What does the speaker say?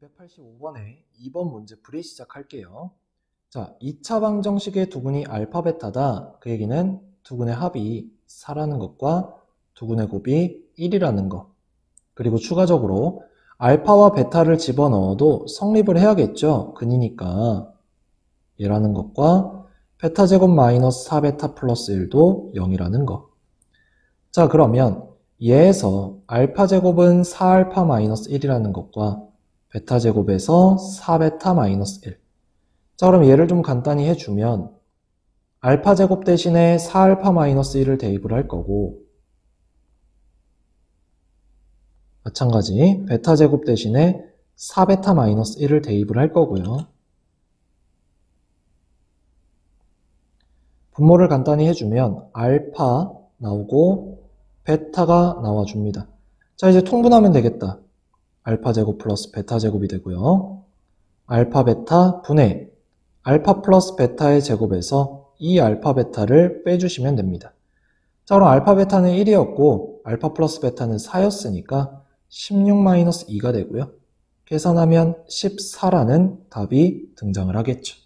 285번에 2번 문제 풀이 시작할게요. 자, 2차 방정식의 두근이 알파 베타다. 그 얘기는 두근의 합이 4라는 것과 두근의 곱이 1이라는 것. 그리고 추가적으로 알파와 베타를 집어넣어도 성립을 해야겠죠. 근이니까 얘라는 것과 베타 제곱 마이너스 4베타 플러스 1도 0이라는 것. 자, 그러면 얘에서 알파 제곱은 4알파 마이너스 1이라는 것과 베타 제곱에서 4베타 마이너스 1. 자, 그럼 얘를 좀 간단히 해주면 알파 제곱 대신에 4알파 마이너스 1을 대입을 할 거고 마찬가지 베타 제곱 대신에 4베타 마이너스 1을 대입을 할 거고요. 분모를 간단히 해주면 알파 나오고 베타가 나와줍니다. 자, 이제 통분하면 되겠다. 알파 제곱 플러스 베타 제곱이 되고요. 알파 베타 분의 알파 플러스 베타의 제곱에서 이 알파 베타를 빼주시면 됩니다. 자, 그럼 알파 베타는 1이었고 알파 플러스 베타는 4였으니까 16-2가 되고요. 계산하면 14라는 답이 등장을 하겠죠.